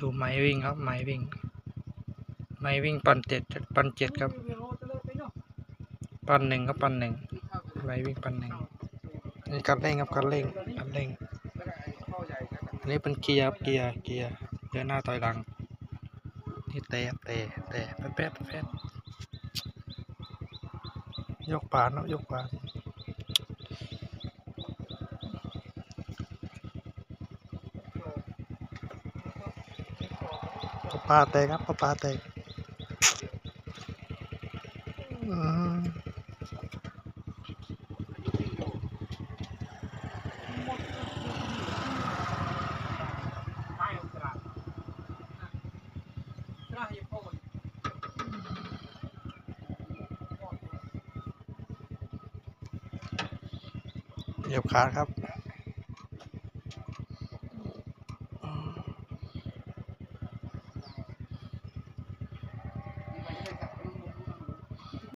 ดูไม้วิ่งครับ ไม้วิ่ง ไม้วิ่งปันเจ็ดปันเจ็ดครับ ปันหนึ่งครับปันหนึ่งไม้วิ่งปันหนึ่งนี่คันเร่งครับคันเร่งคันเร่งอันนี้เป็นเกียร์ครับเกียร์เกียร์เดินหน้าถอยหลัง นี่เตะเตะเตะแป๊บแป๊บแป๊บยกปานเนาะยกปาน ปลาเตะครับปลาเตะอืมเหยียบขาครับ